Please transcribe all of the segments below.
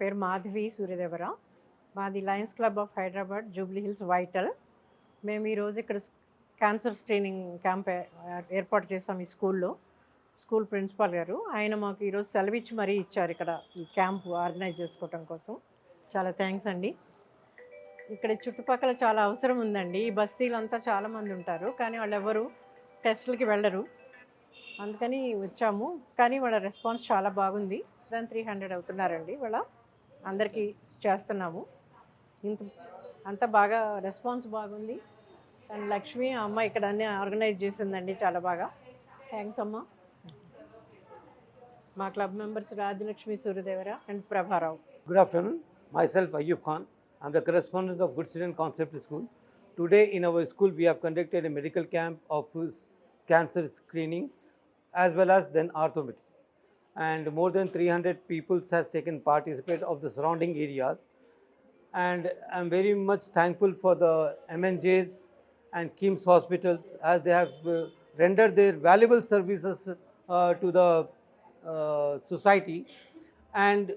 పేరు మాధవి సూర్యదేవర. మాది Lions Club of Hyderabad Jubilee Hills Vital మేము ఈరోజు ఇక్కడ క్యాన్సర్ స్క్రీనింగ్ క్యాంప్ ఏర్పాటు చేసాం ఈ స్కూల్లో. స్కూల్ ప్రిన్సిపాల్ గారు. ఆయన మాకు ఈరోజు సెలవిచ్చి మరీ ఇచ్చారు ఇక్కడ ఈ క్యాంప్ ఆర్గనైజ్ చేసుకోవటం కోసం. చాలా థ్యాంక్స్ అండి. ఇక్కడ చుట్టుపక్కల చాలా అవసరం ఉందండి. ఈ బస్తీలంతా చాలామంది ఉంటారు కానీ వాళ్ళు ఎవరు టెస్టులకి వెళ్ళరు. అందుకని వచ్చాము. కానీ వాళ్ళ రెస్పాన్స్ చాలా బాగుంది. దాని త్రీ హండ్రెడ్ అవుతున్నారండి. వాళ్ళ అందరికీ చేస్తున్నాము. ఇంత అంత బాగా రెస్పాన్స్ బాగుంది. అండ్ లక్ష్మి అమ్మ ఇక్కడ అన్నీ ఆర్గనైజ్ చేసిందండి చాలా బాగా. థ్యాంక్స్ అమ్మ. మా club members Rajalakshmi Suryadevara and Prabharao. Good afternoon my self Ayub Khan I'm the correspondent of good citizen concept school today in our school we have conducted a medical camp of cancer screening as well as then ఆర్థోమెటిక్ And more than 300 people has taken participate of the surrounding areas. And I'm very much thankful for the MNJs and KIMS hospitals as they have uh, rendered their valuable services uh, to the uh, society. And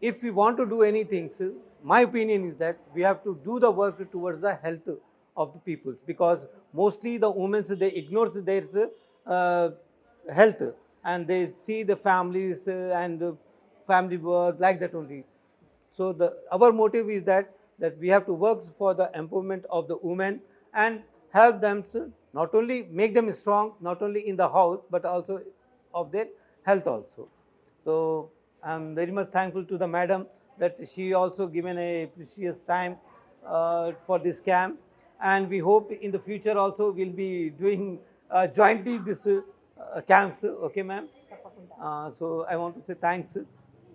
if we want to do anything, so my opinion is that we have to do the work towards the health of the people because mostly the women they ignore their uh, health and they see the families uh, and uh, family work like that only. So the our motive is that that we have to work for the empowerment of the women and help them not only make them strong not only in the house but also of their health also. So I'm very much thankful to the madam that she also given a precious time uh, for this camp and we hope in the future also we'll be doing uh, jointly this ma'am uh, so i want to say thanks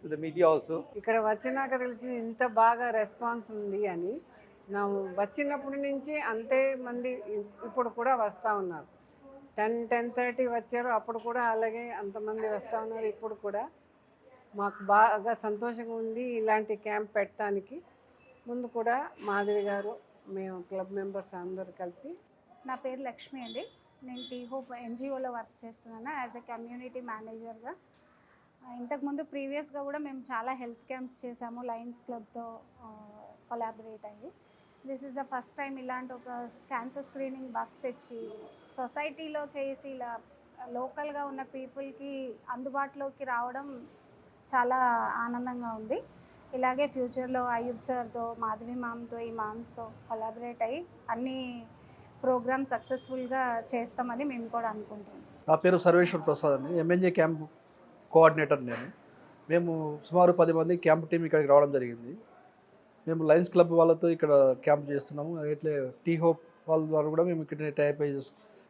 to the media also ఇక్కడ వచ్చినాక తెలిసింది ఇంత బాగా response ఉంది అని. నా వచ్చినప్పటి నుంచి అంతే మంది ఇప్పుడు కూడా వస్తూ ఉన్నారు. టెన్ టెన్ థర్టీ వచ్చారు. అప్పుడు కూడా అలాగే అంతమంది వస్తూ ఉన్నారు. ఇప్పుడు కూడా మాకు బాగా సంతోషంగా ఉంది ఇలాంటి క్యాంప్ పెట్టడానికి. ముందు కూడా మాధవి గారు మేము క్లబ్ మెంబర్స్ అందరూ కలిసి. నా పేరు లక్ష్మి అండి. నేను టీ హోప్ ఎన్జిఓలో వర్క్ చేస్తున్నాను యాజ్ ఎ కమ్యూనిటీ మేనేజర్గా. ఇంతకుముందు ప్రీవియస్గా కూడా మేము చాలా హెల్త్ క్యాంప్స్ చేసాము లయన్స్ క్లబ్తో కొలాబరేట్ అయ్యి. This is the first time ఇలాంటి ఒక క్యాన్సర్ స్క్రీనింగ్ బస్ తెచ్చి సొసైటీలో చేసి ఇలా లోకల్గా ఉన్న పీపుల్కి అందుబాటులోకి రావడం చాలా ఆనందంగా ఉంది. ఇలాగే ఫ్యూచర్లో అయ్యూబ్ సార్తో మాధవి మామ్తో ఈ మామ్స్తో కొలాబరేట్ అయ్యి అన్నీ ప్రోగ్రామ్ సక్సెస్ఫుల్గా చేస్తామని మేము కూడా అనుకుంటున్నాం. నా పేరు సర్వేశ్వర్ ప్రసాద్ అండి. ఎంఎన్జే క్యాంప్ కోఆర్డినేటర్ నేను. మేము సుమారు పది మంది క్యాంప్ టీం ఇక్కడికి రావడం జరిగింది. మేము లయన్స్ క్లబ్ వాళ్ళతో ఇక్కడ క్యాంప్ చేస్తున్నాము. అట్లే టీ హోప్ వాళ్ళ ద్వారా కూడా మేము ఇక్కడ టైప్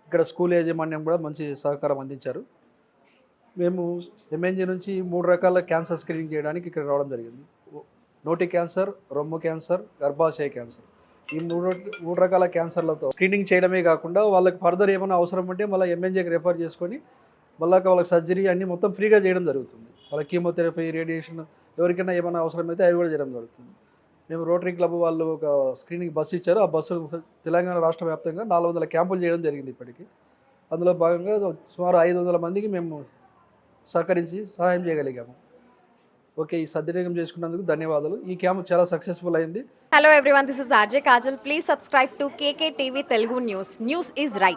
ఇక్కడ స్కూల్ యాజమాన్యం కూడా మంచి సహకారం అందించారు. మేము ఎంఎన్జే నుంచి మూడు రకాల క్యాన్సర్ స్క్రీనింగ్ చేయడానికి ఇక్కడ రావడం జరిగింది. నోటి క్యాన్సర్ రొమ్ము క్యాన్సర్ గర్భాశయ క్యాన్సర్. ఈ మూడు మూడు రకాల క్యాన్సర్లతో స్క్రీనింగ్ చేయడమే కాకుండా వాళ్ళకి ఫర్దర్ ఏమైనా అవసరం ఉంటే మళ్ళీ ఎంఎన్జేకి రెఫర్ చేసుకొని మళ్ళీ వాళ్ళకి సర్జరీ అన్నీ మొత్తం ఫ్రీగా చేయడం జరుగుతుంది. వాళ్ళ కీమోథెరపీ రేడియేషన్ ఎవరికైనా ఏమైనా అవసరం అయితే అవి కూడా చేయడం జరుగుతుంది. మేము రోటరీ క్లబ్ వాళ్ళు ఒక స్క్రీనింగ్ బస్సు ఇచ్చారు. ఆ బస్సు తెలంగాణ రాష్ట్ర వ్యాప్తంగా నాలుగు వందల క్యాంపులు చేయడం జరిగింది ఇప్పటికి. అందులో భాగంగా సుమారు ఐదు వందల మందికి మేము సహకరించి సహాయం చేయగలిగాము. ఓకే ఈ సద్వినియోగం చేసుకున్నందుకు ధన్యవాదాలు. ఈ క్యాంప్ చాలా సక్సెస్ఫుల్ అయింది. Hello everyone this is RJ Kajal please subscribe to KK TV Telugu news news is right